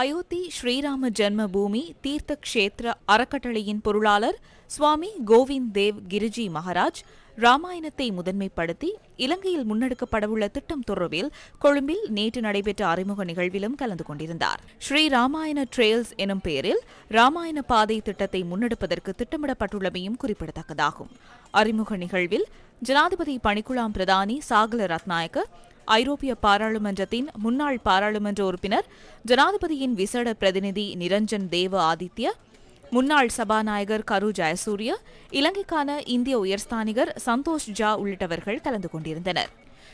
அயோத்தி ஸ்ரீராம ஜென்மபூமி தீர்த்த கஷேத்திர அறக்கட்டளையின் பொருளாளர் சுவாமி கோவிந்த் தேவ் கிரிஜி மகாராஜ் ராமாயணத்தை முதன்மைப்படுத்தி இலங்கையில் முன்னெடுக்கப்படவுள்ள திட்டம் தொடர்பில் கொழும்பில் நேற்று நடைபெற்ற அறிமுக நிகழ்விலும் கலந்து கொண்டிருந்தார். ஸ்ரீ ராமாயண ட்ரெயில்ஸ் எனும் பெயரில் ராமாயண பாதை திட்டத்தை முன்னெடுப்பதற்கு திட்டமிடப்பட்டுள்ளமையும் குறிப்பிடத்தக்கதாகும். அறிமுக நிகழ்வில் ஜனாதிபதி பணிக்குழாம் பிரதானி சாகல ரத்நாயக்க ஐரோப்பிய பாராளுமன்றத்தின் முன்னாள் பாராளுமன்ற உறுப்பினர் ஜனாதிபதியின் விசேட பிரதிநிதி நிரஞ்சன் தேவ ஆதித்ய முன்னாள் சபாநாயகர் கரு ஜயசூரிய இலங்கைக்கான இந்திய உயர்ஸ்தானிகர் சந்தோஷ் ஜா உள்ளிட்டவர்கள் கலந்து கொண்டிருந்தனர்.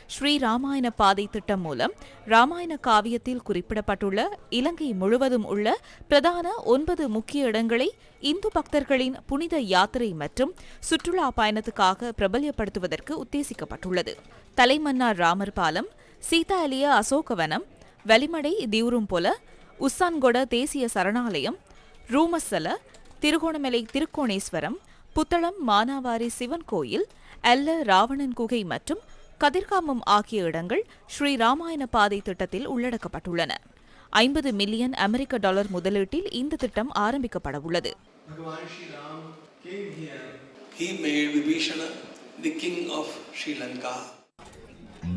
ஸ்ரீ ராமாயண பாதை திட்டம் மூலம் ராமாயண காவியத்தில் குறிப்பிடப்பட்டுள்ள இலங்கை முழுவதும் உள்ள பிரதான ஒன்பது முக்கிய இடங்களை இந்து பக்தர்களின் புனித யாத்திரை மற்றும் சுற்றுலா பயணத்துக்காக பிரபல்யப்படுத்துவதற்கு உத்தேசிக்கப்பட்டுள்ளது. தலைமன்னார் ராமர் பாலம் சீதா எலிய அசோகவனம் வலிமடை தியூரும்போல உஸ்ஸான்கொட தேசிய சரணாலயம் ரூமசல திருகோணமலை திருக்கோணேஸ்வரம் புத்தளம் மானாவாரி சிவன் கோயில் அல்ல ராவணன் குகை மற்றும் கதிர்காமம் ஆகிய இடங்கள் ஸ்ரீ ராமாயண பாதை திட்டத்தில் உள்ளடக்கப்பட்டுள்ளன ஐம்பது மில்லியன் அமெரிக்க டாலர் முதலீட்டில் இந்த திட்டம் ஆரம்பிக்கப்பட உள்ளது Bhagavan Sri Ram came here. He made Vibhishana the king of Sri Lanka.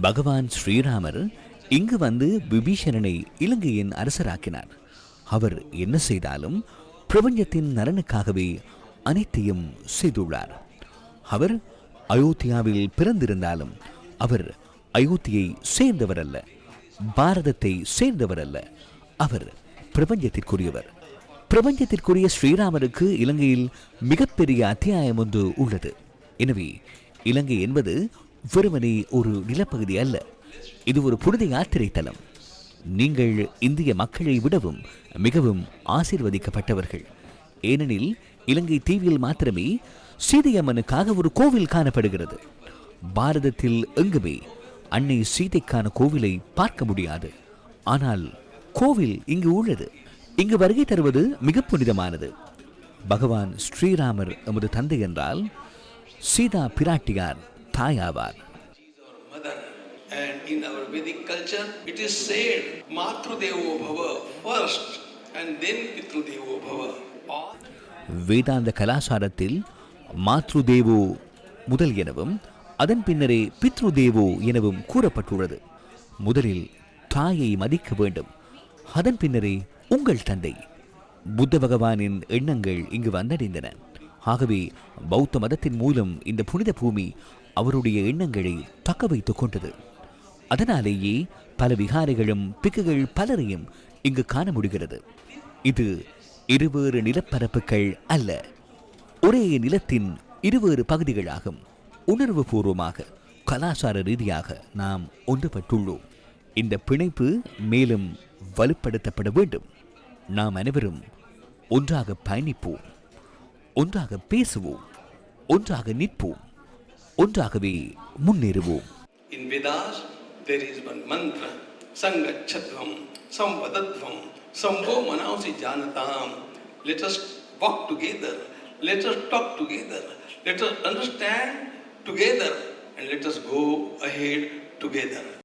பகவான் ஸ்ரீராமர் இங்கு வந்து விபீஷணனை இலங்கையின் அரசராக்கினார் அவர் என்ன செய்தாலும் பிரபஞ்சத்தின் நலனுக்காகவே அனைத்தையும் செய்துள்ளார் அவர் அயோத்தியாவில் பிறந்திருந்தாலும் அவர் அயோத்தியை சேர்ந்தவர் அல்ல பாரதத்தை சேர்ந்தவர் அல்ல அவர் பிரபஞ்சத்திற்குரியவர். பிரபஞ்சத்திற்குரிய ஸ்ரீராமருக்கு இலங்கையில் மிகப்பெரிய அத்தியாயம் ஒன்று உள்ளது. எனவே இலங்கை என்பது வெறுமனே ஒரு நிலப்பகுதி அல்ல. இது ஒரு புனித யாத்திரை தலம் நீங்கள் இந்திய மக்களை விடவும் மிகவும் ஆசீர்வதிக்கப்பட்டவர்கள். ஏனெனில் இலங்கை தீவில் மாத்திரமே சீதையம்மனுக்காக ஒரு கோவில் காணப்படுகிறது. பாரதத்தில் எங்குமே அன்னை சீதைக்கான கோவிலை பார்க்க முடியாது ஆனால் கோவில் இங்கு உள்ளது இங்கு வருகை தருவது மிக புனிதமானது பகவான் ஸ்ரீராமர் எமது தந்தை என்றால் சீதா பிராட்டியார் தாயாவார் Mother. And in our Vedic culture, it is said, Matrudevo Bhava first and then Pitrudevo Bhava. Or வேதாந்த கலாசாரத்தில் மாத்ருதேவோ முதல் எனவும் அதன் பின்னரே பித்ரு தேவோ எனவும் கூறப்பட்டுள்ளது. முதலில் தாயை மதிக்க வேண்டும். அதன் பின்னரே உங்கள் தந்தை. புத்த பகவானின் எண்ணங்கள் இங்கு வந்தடைந்தன. ஆகவே பௌத்த மதத்தின் மூலம் இந்த புனித பூமி அவருடைய எண்ணங்களை தக்க வைத்துக் கொண்டது. அதனாலேயே பல விகாரைகளும் பிக்குகள் பலரையும் இங்கு காண முடிகிறது. இது இருவேறு நிலப்பரப்புகள் அல்ல. ஒரே நிலத்தின் இருவேறு பகுதிகளாகும். உணர்வு பூர்வமாக கலாச்சார ரீதியாக நாம் ஒன்றுபட்டுள்ளோம் இந்த பிணைப்பு மேலும் வலுப்படுத்தப்பட வேண்டும் நாம் அனைவரும் ஒன்றாக பயணிப்போம் ஒன்றாக பேசுவோம் ஒன்றாக நிற்போம் ஒன்றாகவே முன்னேறுவோம் in Vedas, there is one mantra, Sangachatvam, Samvadadvam, Sambho Manausi Janatam. Let us walk together, let us talk together, let us understand together, and let us go ahead together.